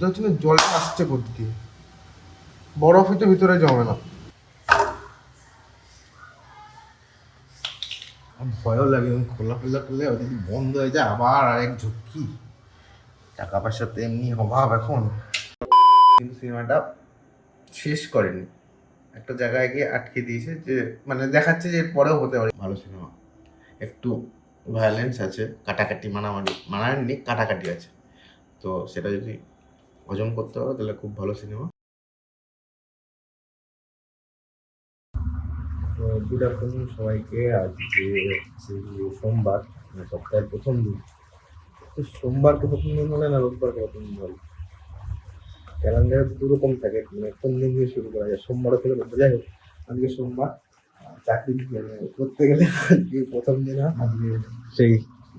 পারছি না জলটা আসছে করতে বরফই তো ভিতরে জমে না। ভয়ও লাগে খোলা খোলা করলে যদি বন্ধ হয়ে যায়, আবার আরেক ঝুঁকি টাকা পয়সা তো এমনি অভাব এখন। কিন্তু সিনেমাটা শেষ করেনি। একটা জায়গায় গিয়ে আটকে দিয়েছে যে মানে দেখাচ্ছে যে পরেও হতে পারে। ভালো সিনেমা। একটু ভায়োলেন্স আছে, কাটাকাটি মানামারি মানামারি কাটাকাটি আছে। তো সেটা যদি হজম করতে পারো, তাহলে খুব ভালো সিনেমা তো গুড আফটারনুন সবাইকে। আজকে হচ্ছে সোমবার মানে সপ্তাহের প্রথম দিন। তো সোমবারকে প্রথম দিন বলে না, রোববারকে প্রথম দিন বলে ক্যালেন্ডারে দু রকম থাকে মানে কোন দিন দিয়ে শুরু করা যায়? সোমবার থেকে রোববার যাই হোক, আজকে সোমবার, চাকরি মানে করতে গেলে আজকে প্রথম দিন। আজকে সেই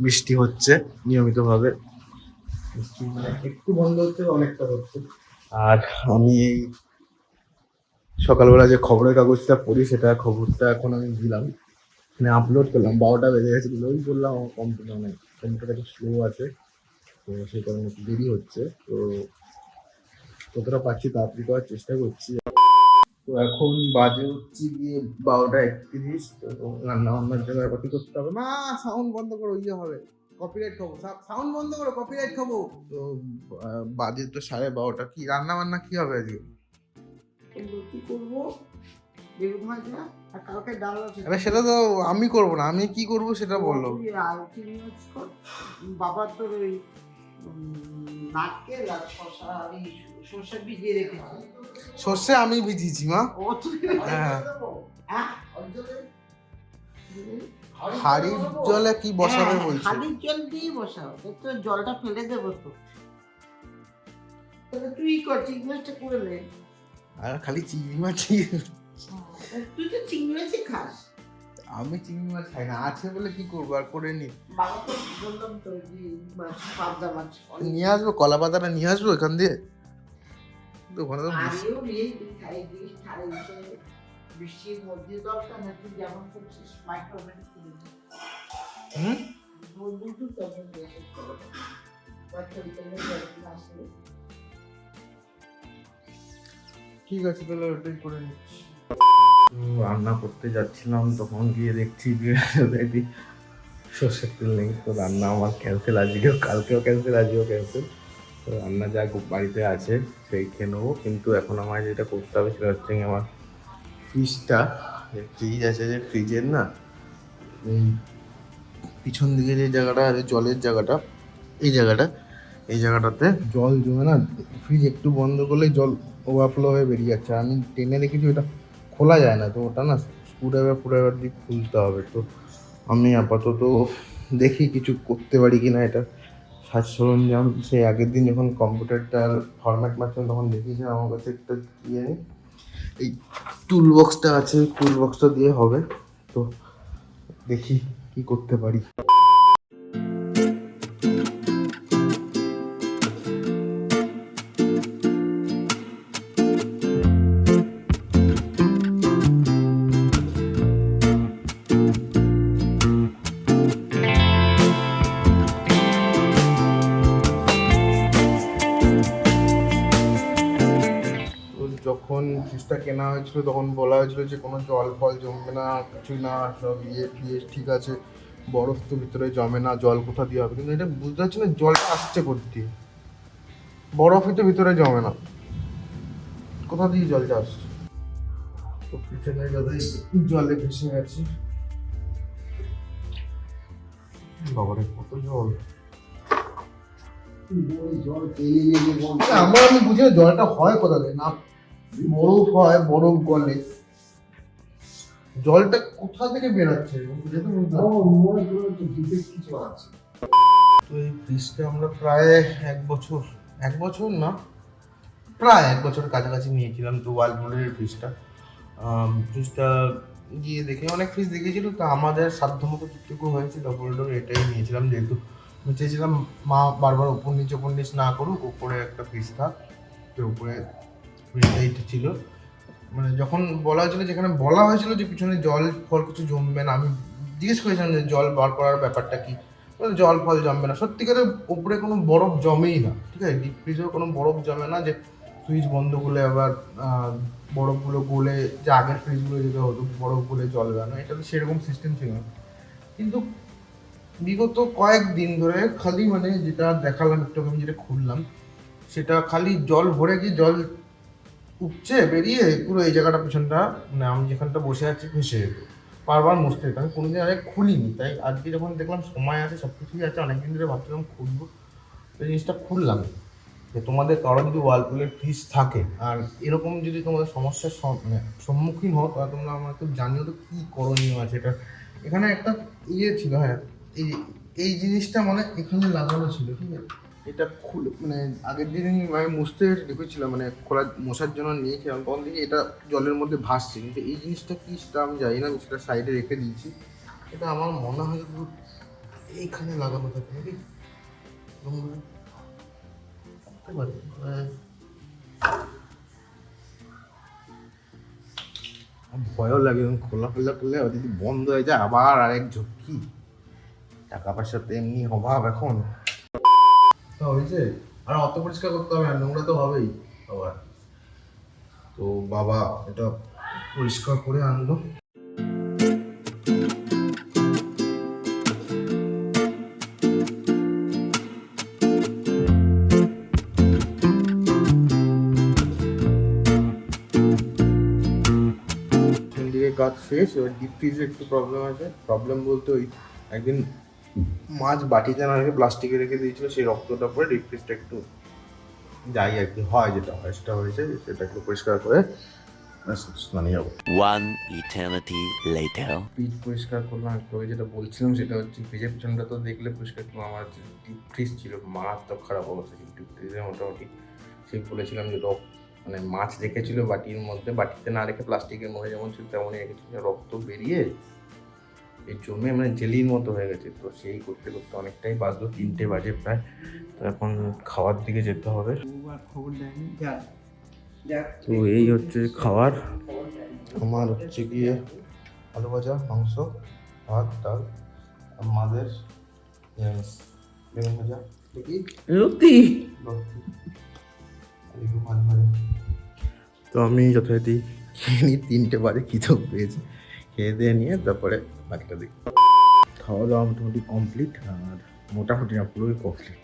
বৃষ্টি হচ্ছে, নিয়মিতভাবে। মানে একটু বন্ধ হচ্ছে, অনেকটা হচ্ছে। আর আমি এই সকালবেলা যে খবরের কাগজটা পড়ি, সেটা খবরটা এখন আমি দিলাম। মানে আপলোড করলাম, বারোটা বেজে গেছে ওই বললাম আমার কম্পিউটার অনেক কম্পিউটার একটু স্লো আছে, তো সেই কারণে একটু দেরি হচ্ছে। তো কতটা পাচ্ছি তাড়াতাড়ি করার চেষ্টা করছি। তো এখন বাজে হচ্ছে গিয়ে বারোটা একত্রিশ, তো রান্না বান্নার জন্য কী করতে হবে? না সাউন্ড বন্ধ করো ইয়ে হবে। কপিরাইট খাব। সাউন্ড বন্ধ করো কপিরাইট খাব। তো বাজে তো সাড়ে বারোটা। কি রান্না বান্না কি হবে আজকে? রুটি করব? বেগুন ভাজা আর কালকে ডাল আছে। আরে সেটা তো আমি করব না। আমি কি করব সেটা বলল বাবার তোর ওই নারকেল আর শশা আর সর্ষে ভিজিয়ে রেখেছি। সর্ষে আমি ভিজিয়েছি মা। হ্যাঁ। হ্যাঁ হাড়ির জলে কি বসাবে হ্যাঁ, বলছে? হাঁড়ির জল দিয়ে বসাও। তো জলটা ফেলে দেবো তো। তুই কর চিংড়ি মাছটা করে নে। আর খালি চিংড়ি মাছ তুই তো চিংড়ি মাছই খাস। আমি চিংড়ি মাছ খাই না আছে বলে কি করব? আর করে নি। বাবা তো বললাম তো মাছ পাবদা মাছ নিয়ে আসব কলা পাতাটা নিয়ে আসব এখান দিয়ে? তো ওখানে তো বৃষ্টির মধ্যে যেমন করছিস মাইক্রোওভেন হুম তখন করে ঠিক আছে তাহলে ওটাই করে নিচ্ছি রান্না করতে যাচ্ছিলাম তখন গিয়ে দেখছি অলরেডি সর্ষের তেল নেই তো রান্না আমার ক্যান্সেল আজকেও কালকেও ক্যান্সেল আজকেও ক্যান্সেল তো রান্না যা বাড়িতে আছে সেই খেয়ে নেব কিন্তু এখন আমার যেটা করতে হবে সেটা হচ্ছে আমার ফ্রিজটা ফ্রিজ আছে যে ফ্রিজের না পিছন দিকে যে জায়গাটা আছে, জলের জায়গাটা, এই জায়গাটা, এই জায়গাটাতে জল জমে না, ফ্রিজ একটু বন্ধ করলেই জল ওভারফ্লো হয়ে বেরিয়ে যাচ্ছে। আমি টেনে রেখেছি ওটা খোলা যায় না, তো ওটা না স্ক্রুড্রাইভার ফুড্রাইভার দিয়ে খুলতে হবে। তো আমি আপাতত দেখি কিছু করতে পারি কি না এটা। সাজ সরঞ্জাম, সেই আগের দিন যখন কম্পিউটারটার ফরম্যাট মারছিলাম, তখন দেখিয়েছিলাম আমার কাছে একটা কি জানি এই টুল বক্সটা আছে টুল বক্সটা দিয়ে হবে। তো দেখি কি করতে পারি। কেনা হয়েছিল তখন বলা হয়েছিল যে কোনো জল ফল জমবে না কিছুই না সব ইয়ে ফিয়ে ঠিক আছে বরফ তো ভিতরে জমে না জল কোথা দিয়ে হবে? কিন্তু এটা বুঝতে পারছি না জলটা আসছে করতে বরফই তো ভিতরে জমে না। কোথা দিয়ে জলটা আসছে? তো পিছনে যাতে জলে ভেসে গেছি। বাবারে কত জল। আমার আমি বুঝি জলটা হয় কোথা থেকে না বরফ হয় বরফ গলে জলটা কোথা থেকে বেরোচ্ছে? তো কিছু আছে। এই ফ্রিজটা আমরা প্রায় এক বছর এক বছর না প্রায় এক বছরের কাছাকাছি নিয়েছিলাম তো ওয়ালপুরের ফ্রিজটা। ফ্রিজটা গিয়ে দেখে অনেক ফ্রিজ দেখেছিল তো আমাদের সাধ্য মতো যেটুকু হয়েছিল ওপরে এটাই নিয়েছিলাম যেহেতু। আমি চেয়েছিলাম মা বারবার উপর নিচে উপর নিচ না করুক উপরে একটা ফ্রিজ থাক তো উপরে ছিল। মানে যখন বলা হয়েছিল যেখানে বলা হয়েছিল যে, পিছনে জল ফল কিছু জমবে না, আমি জিজ্ঞেস করেছিলাম যে, জল বার করার ব্যাপারটা কি? জল ফল জমবে না। সত্যিকারের উপরে কোনো বরফ জমেই না, ঠিক আছে? ডিপ ফ্রিজেও কোনো বরফ জমে না যে, সুইচ বন্ধ করলে আবার বরফগুলো গলে, যে আগের ফ্রিজগুলো যেটা হতো, বরফ গলে জল বেরোনো এটা তো সেরকম সিস্টেম ছিল না। কিন্তু বিগত কয়েক দিন ধরে খালি মানে যেটা দেখালাম, একটু আমি যেটা খুললাম, সেটা খালি জল ভরে গিয়ে জল উপচে বেরিয়ে পুরো এই জায়গাটা পিছনটা মানে আমি যেখানটা বসে আছি ভেসে যেত বারবার মুছতে হতো আমি কোনোদিন আগে খুলিনি, তাই আজকে যখন দেখলাম সময় আছে সব কিছুই আছে, অনেকদিন ধরে ভাবছিলাম খুলবো। তো জিনিসটা খুললাম। যে তোমাদের কারও যদি ওয়ালপুলের ফ্রিজ থাকে, আর এরকম যদি তোমাদের সমস্যার মানে সম্মুখীন হও, তাহলে তোমরা আমাকে জানিও তো কী করণীয় আছে এটা। এখানে একটা ইয়ে ছিল হ্যাঁ এই এই জিনিসটা মানে এখানে লাগানো ছিল, ঠিক আছে? এটা খুলে মানে আগের দিন আমি মুছতে দেখেছিলাম মানে খোলা মশার জন্য নিয়েছিলাম তখন থেকে এটা জলের মধ্যে ভাসছে। কিন্তু এই জিনিসটা কি সেটা আমি জানি না সেটা সাইডে রেখে দিয়েছি। এটা আমার মনে হয় এইখানে লাগানো থাকে নাকি। আমার ভয়ও লাগে খোলা খোলা করলে যদি বন্ধ হয়ে যায়, আবার আরেক ঝক্কি। টাকা পয়সা তো এমনি অভাব এখন। হয়েছে? আর অত পরিষ্কার করতে হবে নোংরা তো হবেই আবার। তো বাবা, এটা পরিষ্কার করে আনলো। কাজ শেষ, এবার ডিপ ফ্রিজে একটু প্রবলেম আছে। প্রবলেম বলতে ওই একদিন মাছ বাটিতে না রেখে প্লাস্টিকে রেখে দিয়েছিল সেই রক্তটা পরে ডিপ ফ্রিজটা একটু যাই আর কি হয় যেটা হয় সেটা হয়েছে সেটা একটু পরিষ্কার করে যাব One eternity later. ফ্রিজ পরিষ্কার করলাম একটু যেটা বলছিলাম সেটা হচ্ছে ফ্রিজের পিছনটা তো দেখলে পরিষ্কার করলাম আমার ডিপ ফ্রিজ ছিল মারাত্মক খারাপ অবস্থা ছিল ডিপ ফ্রিজে মোটামুটি সেই বলেছিলাম যে রক্ত মানে মাছ রেখেছিল বাটির মধ্যে বাটিতে না রেখে প্লাস্টিকের মধ্যে যেমন ছিল তেমনই রেখেছিল রক্ত বেরিয়ে এই জমে মানে জেলির মতো হয়ে গেছে। তো সেই করতে করতে অনেকটাই বাজলো তিনটে বাজে প্রায়। তো এখন খাওয়ার দিকে যেতে হবে। তো এই হচ্ছে খাওয়ার। আমার হচ্ছে গিয়ে আলু ভাজা মাংস ভাত ডাল মাদের বেগুন ভাজা। লতি তো আমি যথারীতি খেয়ে নিই তিনটে বাজে খিদেও পেয়েছি। খেয়ে দিয়ে নিয়ে তারপরে বাকিটা দেখি খাওয়া দাওয়া মোটামুটি কমপ্লিট আর মোটামুটি না পুরোই কমপ্লিট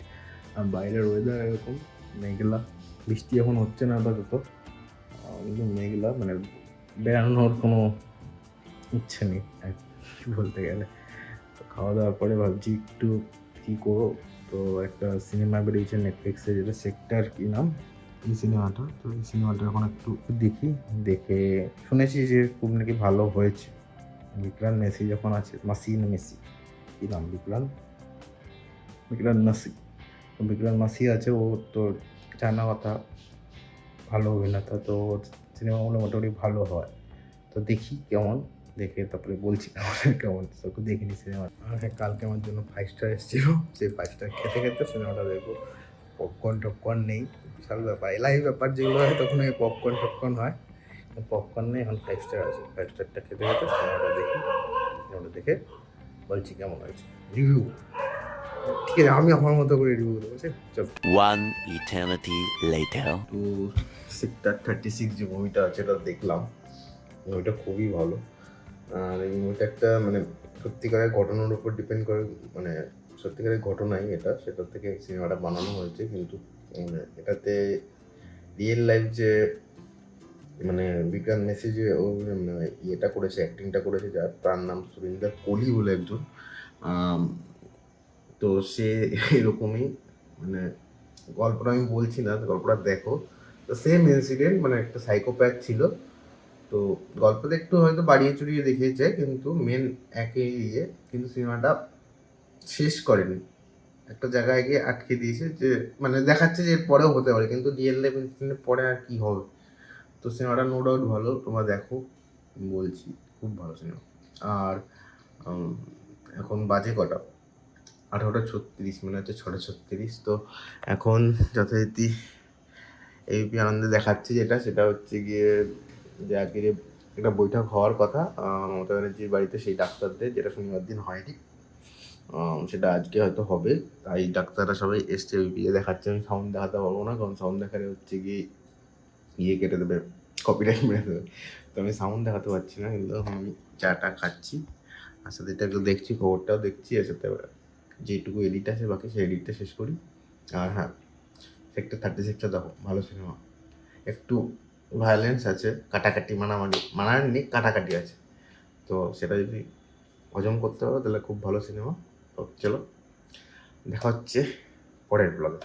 আর বাইরের ওয়েদার এরকম মেঘলা। বৃষ্টি এখন হচ্ছে না আপাতত। কিন্তু মেঘলা মানে বেড়ানোর কোনো ইচ্ছে নেই আর কি বলতে গেলে। তো খাওয়া দাওয়ার পরে ভাবছি একটু কী করব। তো একটা সিনেমা বেরিয়েছে নেটফ্লিক্সে যেটা সেক্টর কি নাম? এই সিনেমাটা তো এই সিনেমাটা এখন একটু দেখি দেখে শুনেছি যে খুব নাকি ভালো হয়েছে। বিক্রান মেসি যখন আছে মাসি না মেসি। কি নাম? বিক্রান বিক্রান মাসি। বিক্রান মাসি আছে, ও তো জানা কথা, ভালো অভিনেতা, তো সিনেমাগুলো মোটামুটি ভালো হয়। তো দেখি কেমন, দেখে তারপরে বলছি কেমন, তো দেখিনি সিনেমা হ্যাঁ কালকে আমার জন্য ফাইভ স্টার এসেছিল সেই ফাইভ স্টার খেতে খেতে সিনেমাটা দেখব। পপকর্ন টপকর্ন নেই, বিশাল ব্যাপার, এলাই ব্যাপার যেগুলো হয় তখন ওই পপকর্ন টপকর্ন হয়। পপকর্ন নেই এখন ফাইভ স্টার আছে। ফাইভ স্টারটা খেতে খেতে সিনেমাটা দেখি সিনেমাটা দেখে বলছি কেমন হয়েছে? রিভিউ ঠিক আছে আমি আমার মতো করে রিভিউ দেবো? চল। One eternity later. তো সেক্টর থার্টি সিক্স যে মুভিটা আছে এটা দেখলাম। মুভিটা খুবই ভালো। আর এই মুভিটা একটা মানে সত্যিকারের ঘটনার উপর ডিপেন্ড করে মানে সত্যিকারের ঘটনাই এটা। সেটার থেকে সিনেমাটা বানানো হয়েছে কিন্তু মানে এটাতে রিয়েল লাইফ যে মানে বিক্রান্ত মেসি যে ও ইয়েটা করেছে অ্যাক্টিংটা করেছে, যার তার নাম সুরিন্দর কোহলি বলে একজন। তো সে এরকমই মানে গল্পটা আমি বলছি না, গল্পটা দেখো। তো সেম ইনসিডেন্ট মানে একটা সাইকোপ্যাথ ছিল। তো গল্পটা একটু হয়তো বাড়িয়ে চুরিয়ে দেখিয়েছে, কিন্তু মেন একই ইয়ে কিন্তু সিনেমাটা শেষ করেনি। একটা জায়গায় গিয়ে আটকে দিয়েছে যে মানে দেখাচ্ছে যে পরেও হতে পারে, কিন্তু রিয়েল লাইফ পরে আর কি হবে? তো সিনেমাটা নো ডাউট ভালো, তোমরা দেখো বলছি, খুব ভালো সিনেমা। আর এখন বাজে কটা? আঠারোটা ছত্রিশ মানে হচ্ছে ছটা ছত্রিশ। তো এখন যথারীতি এবিপি আনন্দে দেখাচ্ছে যেটা, সেটা হচ্ছে গিয়ে যে আজকে একটা বৈঠক হওয়ার কথা মমতা ব্যানার্জির বাড়িতে সেই ডাক্তারদের, যেটা শনিবার দিন হয়নি সেটা আজকে হয়তো হবে। তাই ডাক্তাররা সবাই এসছে বিয়ে দেখাচ্ছে, আমি সাউন্ড দেখাতে পারব না, কারণ সাউন্ড দেখালে হচ্ছে কি ইয়ে কেটে দেবে কপিরাইট মেরে দেবে। তো আমি সাউন্ড দেখাতে পারছি না, কিন্তু আমি চাটা খাচ্ছি। আর সাথে এটা একটু দেখছি, খবরটাও দেখছি এর সাথে যেটুকু এডিট আছে, বাকি সেই এডিটটা শেষ করি। আর হ্যাঁ সেক্টর থার্টি সিক্সটা দেখো, ভালো সিনেমা একটু ভায়োলেন্স আছে, কাটাকাটি মানামানি মানানি কাটাকাটি আছে। তো সেটা যদি হজম করতে পারো, তাহলে খুব ভালো সিনেমা তো চলো, দেখা হচ্ছে পরের ব্লগে